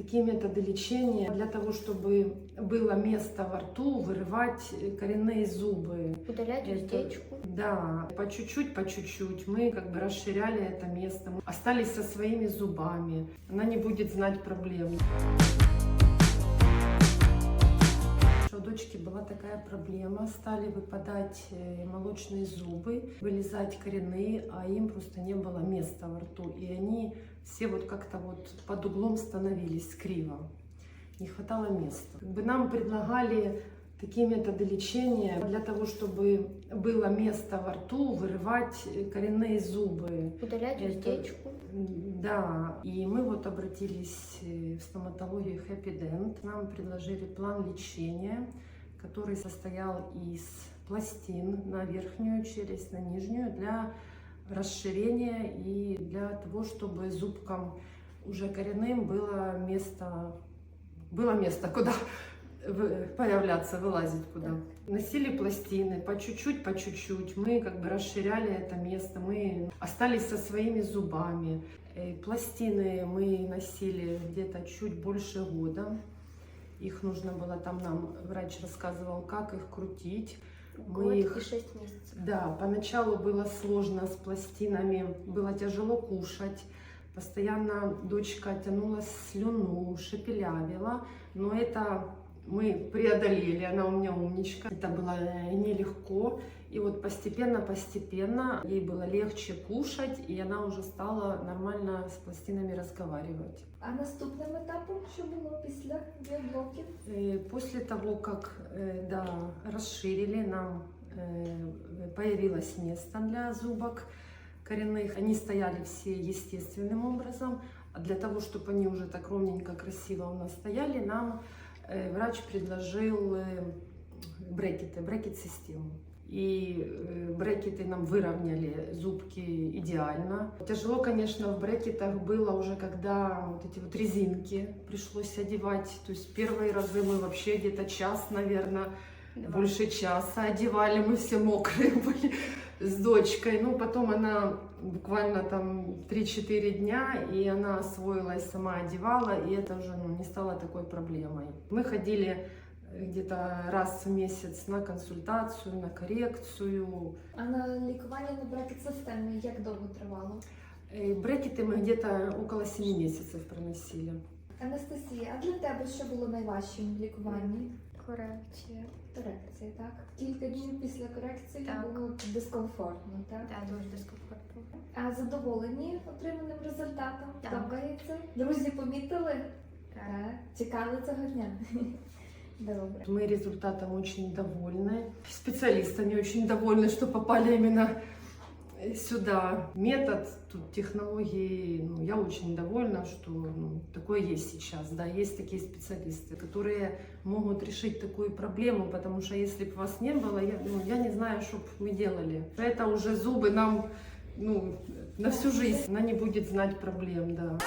такие методы лечения для того, чтобы было место во рту вырывать коренные зубы. Удалять Это- уздечку. Да, по чуть-чуть, по чуть-чуть мы как бы расширяли это место. Мы остались со своими зубами. Она не будет знать проблем. У дочки была такая проблема, стали выпадать э, молочные зубы, вылезать коренные, а им просто не было места во рту. И они все вот как-то вот под углом становились криво. Не хватало места. Как бы нам предлагали такие методы лечения для того, чтобы было место во рту, вырывать коренные зубы. Удалять Это- уздечку. Да, и мы вот обратились э, в стоматологию Happy Dent. Нам предложили план лечения, который состоял из пластин на верхнюю челюсть, на нижнюю для расширения и для того, чтобы зубкам уже коренным было место, было место, куда появляться, вылазить куда. Носили пластины по чуть-чуть, по чуть-чуть. Мы как бы расширяли это место, мы остались со своими зубами. Э, Пластины мы носили где-то чуть больше года. Их нужно было там нам, врач рассказывал, как их крутить. Мы Год их и шесть месяцев. да, поначалу было сложно с пластинами, было тяжело кушать. Постоянно дочка тянула слюну, шепелявила, но это мы преодолели, она у меня умничка. Это было э, нелегко, и вот постепенно-постепенно ей было легче кушать, и она уже стала нормально с пластинами разговаривать. А наступним етапом, що було після біоблоків? Э, После того, как э, да, расширили, нам э, появилось место для зубок коренных. Они стояли все естественным образом. А для того, чтобы они уже так ровненько, красиво у нас стояли, нам э, врач предложил э, брекеты, брекет-систему. И э, брекеты нам выровняли зубки идеально. Тяжело, конечно, в брекетах было уже, когда вот эти вот резинки пришлось одевать. То есть первые разы мы вообще где-то час, наверное больше часа одевали, мы все мокрые были с дочкой. Ну, потом она буквально там 3-4 дня, и она освоилась, сама одевала, и это уже ну, не стало такой проблемой. Мы ходили э, где-то раз в месяц на консультацию, на коррекцию. А на лікування на брекет системи як довго тривало? Э, Брекеты мы где-то около 7 месяцев проносили. Анастасія, а для тебе що було найважчим в лікуванні? Корекція. Корекція, так? Кілька днів після корекції Так. було дискомфортно, так? Так, дуже дискомфортно. А задоволені отриманим результатом? Так. Подобається? Друзі помітили? Так. Чекали цього дня? Добре. Мы результатом очень довольны. Специалистами очень довольны, что попали именно сюда. Метод, тут технологии, ну, я очень довольна, что ну, такое есть сейчас. Да, есть такие специалисты, которые могут решить такую проблему, потому что если бы вас не было, я, ну, я не знаю, что бы мы делали. Это уже зубы нам ну, на всю жизнь. Она не будет знать проблем, да.